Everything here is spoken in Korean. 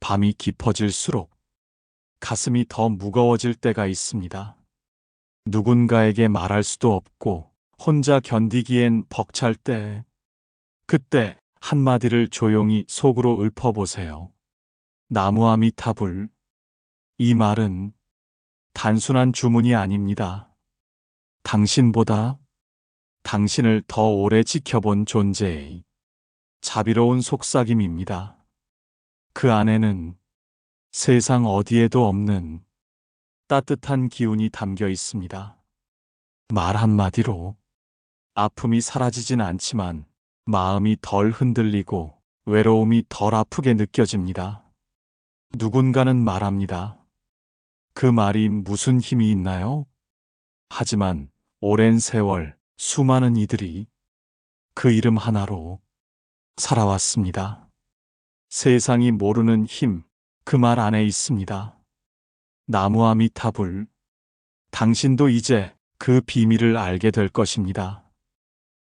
밤이 깊어질수록 가슴이 더 무거워질 때가 있습니다. 누군가에게 말할 수도 없고 혼자 견디기엔 벅찰 때, 그때 한마디를 조용히 속으로 읊어보세요. 나무아미타불. 이 말은 단순한 주문이 아닙니다. 당신보다 당신을 더 오래 지켜본 존재의 자비로운 속삭임입니다. 그 안에는 세상 어디에도 없는 따뜻한 기운이 담겨 있습니다. 말 한마디로 아픔이 사라지진 않지만 마음이 덜 흔들리고 외로움이 덜 아프게 느껴집니다. 누군가는 말합니다. 그 말이 무슨 힘이 있나요? 하지만 오랜 세월 수많은 이들이 그 이름 하나로 살아왔습니다. 세상이 모르는 힘, 그 말 안에 있습니다. 나무아미타불. 당신도 이제 그 비밀을 알게 될 것입니다.